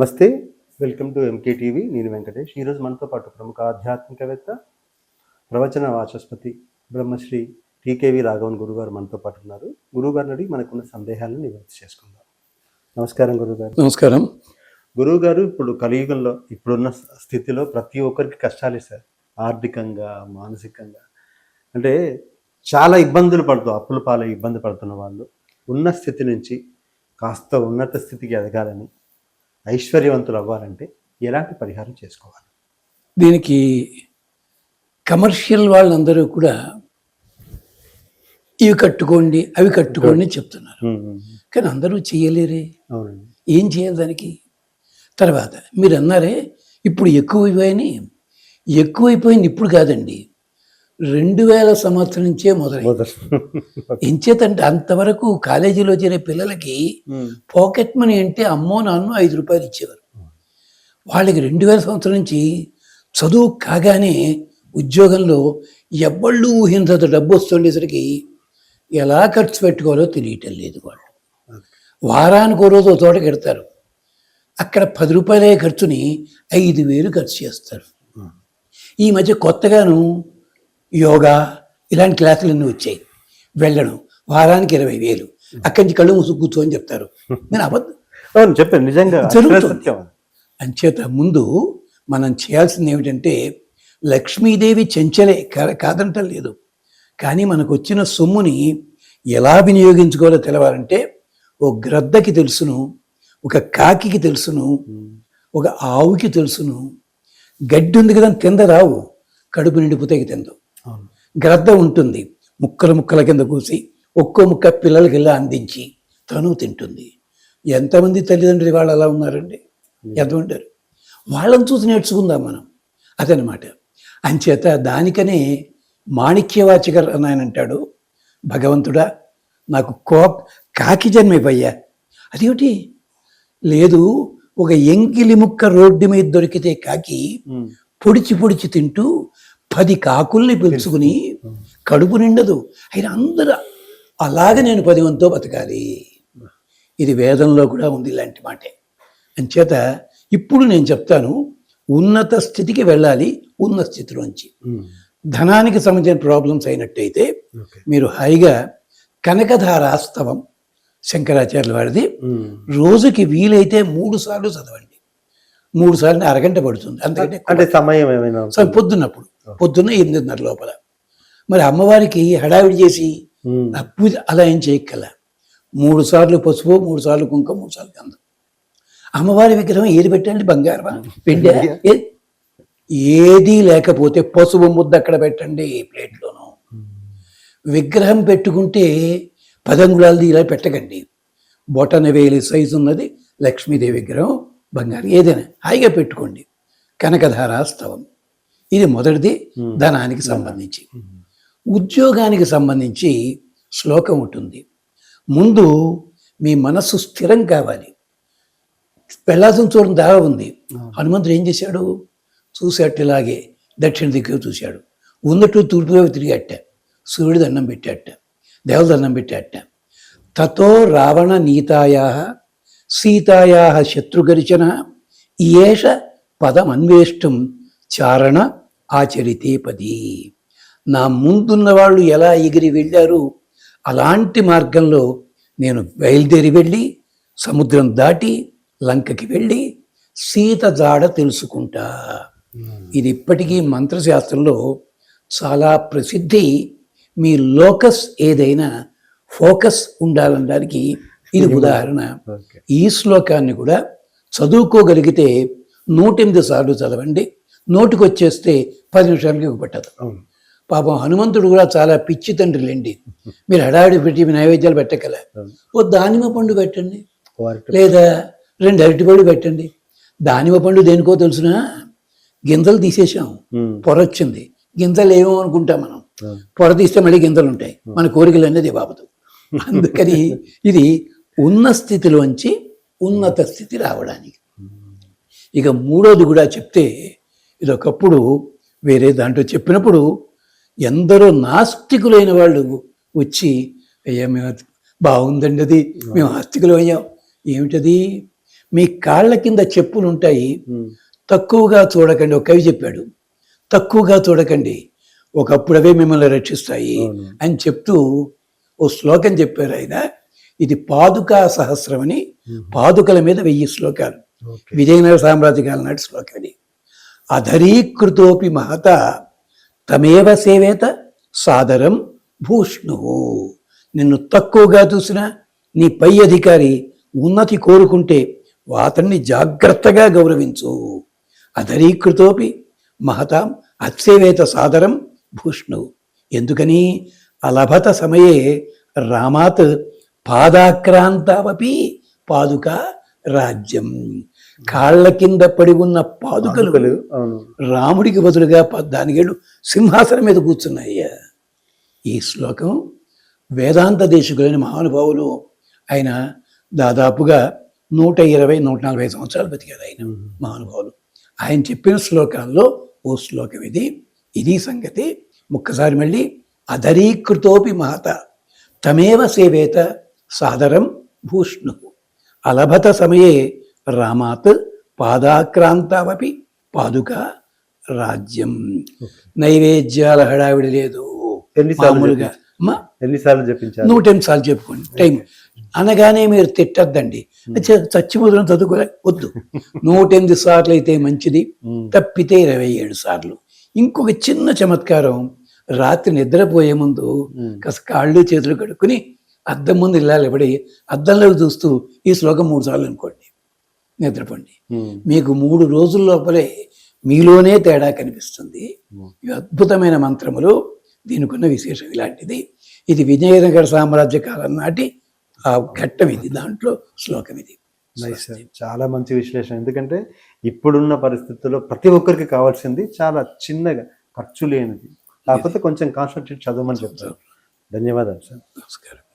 నమస్తే. Welcome to MK TV నేను వెంకటేష్. ఈరోజు మనతో పాటు ప్రముఖ ఆధ్యాత్మికవేత్త ప్రవచన వాచస్పతి బ్రహ్మశ్రీ టీకేవి రాఘవన్ గురుగారు మనతో పాటు ఉన్నారు. గురువుగారిని అడిగి మనకున్న సందేహాలను నివృత్తి చేసుకుందాం. నమస్కారం గురుగారు నమస్కారం. గురువుగారు ఇప్పుడు కలియుగంలో ఇప్పుడున్న స్థితిలో ప్రతి ఒక్కరికి కష్టాలే సార్. ఆర్థికంగా మానసికంగా. అంటే చాలా ఇబ్బందులు పడుతూ అప్పుల పాలై ఇబ్బంది పడుతున్న వాళ్ళు ఉన్న స్థితి నుంచి కాస్త ఉన్నత స్థితికి ఎదగాలని ఐశ్వర్యవంతులు అవ్వాలంటే ఎలాంటి పరిహారం చేసుకోవాలి? దీనికి కమర్షియల్ వాళ్ళందరూ కూడా ఇవి కట్టుకోండి అవి కట్టుకోండి చెప్తున్నారు. కానీ అందరూ చేయలేరే ఏం చేయాలి దానికి? తర్వాత మీరు అన్నారే ఇప్పుడు ఎక్కువైపోయాయని ఎక్కువైపోయింది ఇప్పుడు కాదండి. రెండు వేల సంవత్సరం నుంచే మొదలు. ఎంచేతంటే అంతవరకు కాలేజీలో చేరే పిల్లలకి పాకెట్ మనీ అంటే అమ్మో నాన్న ఐదు రూపాయలు ఇచ్చేవారు. వాళ్ళకి రెండు వేల సంవత్సరం నుంచి చదువు కాగానే ఉద్యోగంలో ఎవ్వళ్ళు ఊహించత డబ్బు వస్తుండేసరికి ఎలా ఖర్చు పెట్టుకోవాలో తెలియటం లేదు వాళ్ళు. వారానికి ఓ రోజు తోట కడతారు. అక్కడ పది రూపాయలే ఖర్చుని ఐదు వేలు ఖర్చు చేస్తారు. ఈ మధ్య కొత్తగాను యోగా ఇలాంటి క్లాసులన్నీ వచ్చాయి. వెళ్ళడం వారానికి ఇరవై వేలు. అక్కడి నుంచి కళ్ళు మూసు కూర్చోని చెప్తారు. నేను అబద్ధం. అవును చెప్పండి. నిజంగా జరుగుతుంది. అంచేత ముందు మనం చేయాల్సింది ఏమిటంటే లక్ష్మీదేవి చెంచలే కా- కాదంటం లేదు. కానీ మనకు వచ్చిన సొమ్ముని ఎలా వినియోగించుకోవాలో తెలవాలంటే ఓ గ్రద్దకి తెలుసును ఒక కాకికి తెలుసును ఒక ఆవుకి తెలుసును. గడ్డి ఉంది కదా తింద రావు. కడుపు నిండిపోతే తిందు. అవును గ్రద్ద ఉంటుంది. ముక్కల ముక్కల కింద కూసి ఒక్కో ముక్క పిల్లలకి ఇలా అందించి తను తింటుంది. ఎంతమంది తల్లిదండ్రులు వాళ్ళు అలా ఉన్నారండి? ఎంతమంది ఉంటారు వాళ్ళని చూసి నేర్చుకుందాం మనం. అదనమాట అంచేత దానికనే మాణిక్యవాచకర్ అని ఆయన అంటాడు. భగవంతుడా నాకు కో కాకి జన్మైపోయా అదేమిటి? లేదు ఒక ఎంగిలి ముక్క రోడ్డు మీద దొరికితే కాకి. పొడిచి పొడిచి తింటూ పది కాకుల్ని పిలుచుకుని కడుపు నిండదు. అయినా అందరూ అలాగే నేను పది మందితో బతకాలి. ఇది వేదంలో కూడా ఉంది ఇలాంటి మాటే. అంచేత ఇప్పుడు నేను చెప్తాను ఉన్నత స్థితికి వెళ్ళాలి ఉన్న స్థితిలోంచి. ధనానికి సంబంధించిన ప్రాబ్లమ్స్ అయినట్టయితే మీరు హాయిగా కనకధారాస్తవం శంకరాచార్యుల వారిది. ఉమ్. రోజుకి వీలైతే మూడు సార్లు చదవండి. మూడు సార్లు అరగంట పడుతుంది. ఎక్కువ అంటే సమయం ఏమైనా పొద్దున్నప్పుడు. పొద్దున్న ఎనిమిదిన్నర లోపల. మరి అమ్మవారికి హడావిడి చేసి. ఆ పూజ అలా ఏం చేయక్కల. మూడు సార్లు పసుపు మూడు సార్లు కుంకుమ మూడు సార్లు గంధం. అమ్మవారి విగ్రహం ఏది పెట్టండి బంగారమా? పిండి. ఏది లేకపోతే పసుపు ముద్ద అక్కడ పెట్టండి ప్లేట్లోను. విగ్రహం పెట్టుకుంటే పదంగుళాలది ఇలా పెట్టకండి. బొటన వేలి సైజు ఉన్నది లక్ష్మీదేవి విగ్రహం బంగారం ఏదైనా హాయిగా పెట్టుకోండి. కనకధారాస్తవం ఇది మొదటిది ధనానికి సంబంధించి. ఉద్యోగానికి సంబంధించి శ్లోకం ఉంటుంది. ముందు మీ మనస్సు స్థిరం కావాలి. వెళ్ళాల్సిన చూడడం దాగా ఉంది. హనుమంతుడు ఏం చేశాడు? చూసేట ఇలాగే దక్షిణ దిక్కు చూశాడు. ఉన్నట్టు తూర్పు వైపు తిరిగట్ట. సూర్యుడు దండం పెట్టాట దేవత దండం పెట్టాట తతో రావణ నీతాయా సీతాయా శత్రుగరిచన ఏష పదమన్వేష్టం చారణ ఆచరితే పది నా ముందున్న వాళ్ళు ఎలా ఎగిరి వెళ్ళారు? అలాంటి మార్గంలో నేను బయలుదేరి వెళ్ళి సముద్రం దాటి లంకకి వెళ్ళి సీత జాడ తెలుసుకుంటా. ఇది ఇప్పటికీ మంత్రశాస్త్రంలో చాలా ప్రసిద్ధి. మీ లోకస్ ఏదైనా ఫోకస్ ఉండాలనడానికి ఇది ఉదాహరణ. ఈ శ్లోకాన్ని కూడా చదువుకోగలిగితే నూటెనిమిది సార్లు చదవండి. నోటికి వచ్చేస్తే పది నిమిషాలకి పట్టదు పాపం హనుమంతుడు కూడా చాలా పిచ్చి తండ్రులేండి మీరు హడావిడి పెట్టి మీ నైవేద్యాలు పెట్టగల. ఓ దానిమ్మ పండు పెట్టండి. లేదా రెండు అరటిపళ్ళు పెట్టండి. దానిమ్మ పండు దేనికో తెలుసునా? గింజలు తీసేసాం. పొర వచ్చింది. గింజలు ఏమో అనుకుంటాం మనం. పొర తీస్తే మళ్ళీ గింజలు ఉంటాయి. మన కోరికలు అనేది బాబదు అందుకని ఇది ఉన్న స్థితిలోంచి ఉన్నత స్థితి రావడానికి. ఇక మూడోది కూడా చెప్తే ఇది ఒకప్పుడు వేరే దాంట్లో చెప్పినప్పుడు ఎందరో నాస్తికులైన వాళ్ళు వచ్చి అయ్యా మేము బాగుందండి అది మేము ఆస్తికులు అయ్యాం. ఏమిటది? మీ కాళ్ళ కింద చెప్పులు ఉంటాయి తక్కువగా చూడకండి ఒక కవి చెప్పాడు. తక్కువగా చూడకండి ఒకప్పుడు అవే మిమ్మల్ని రక్షిస్తాయి. అని చెప్తూ ఓ శ్లోకం చెప్పారు ఆయన. ఇది పాదుకా సహస్రం అని పాదుకల మీద వెయ్యి శ్లోకాలు. విజయనగర సామ్రాజ్య కాలం నాటి శ్లోకం ఇది అధరీకృతోపి మహత తమేవ సేవేత సాదరం భూష్ణు నిన్ను తక్కువగా చూసిన నీ పై అధికారి ఉన్నతి కోరుకుంటే అతన్ని జాగ్రత్తగా గౌరవించు. అధరీకృతోపి మహతాం అత్సేవేత సాదరం భూష్ణు ఎందుకని? అలభత సమయే రామాత్ పాదాక్రాంతావపి పాదుక రాజ్యం. కాళ్ళ కింద పడి ఉన్న పాదుకలు రాముడికి బదులుగా పద్నాలుగేళ్ళు సింహాసనం మీద కూర్చున్నాయ్యా. ఈ శ్లోకం వేదాంత దేశకులైన మహానుభావులు ఆయన దాదాపుగా నూట ఇరవై నూట నలభై సంవత్సరాలు బతికారు ఆయన మహానుభావులు. ఆయన చెప్పిన శ్లోకాల్లో ఓ శ్లోకం ఇది. ఇది సంగతి. ఒక్కసారి మళ్ళీ అధరీకృతోపి మహత తమేవ సేవేత సాదరం భూష్ణు. అలభత సమయే రామాత్ పాదాక్రాంతావపి పాదుక రాజ్యం. నైవేద్యాల హడావిడి లేదు. ఎన్నిసార్లు మామూలుగా అమ్మా ఎన్నిసార్లు చెప్పించారు నూట ఎనిమిది సార్లు చెప్పుకోండి. టైం. అనగానే మీరు తిట్టద్దండి. చచ్చిపోతున్న చదువుకోలే వద్దు. నూట ఎనిమిది సార్లు అయితే మంచిది తప్పితే ఇరవై ఏడు సార్లు. ఇంకొక చిన్న చమత్కారం రాత్రి నిద్రపోయే ముందు. కాస్త కాళ్ళు చేతులు కడుక్కుని అద్దం ముందు ఇలా నిలబడి అద్దంలోకి చూస్తూ ఈ శ్లోకం మూడు సార్లు అనుకోండి. నిద్రపోండి. మీకు మూడు రోజుల లోపలే మీలోనే తేడా కనిపిస్తుంది. అద్భుతమైన మంత్రములు దీనికి ఉన్న విశేషం ఇలాంటిది. ఇది విజయనగర సామ్రాజ్య కాలం నాటి ఆ ఘట్టం ఇది. దాంట్లో శ్లోకం ఇది. చాలా మంచి విశ్లేషణ. ఎందుకంటే ఇప్పుడున్న పరిస్థితుల్లో ప్రతి ఒక్కరికి కావాల్సింది చాలా చిన్నగా ఖర్చు లేనిది. కాకపోతే కొంచెం కాన్సన్ట్రేట్ చదవమని చెప్తారు. ధన్యవాదాలు సార్ నమస్కారం.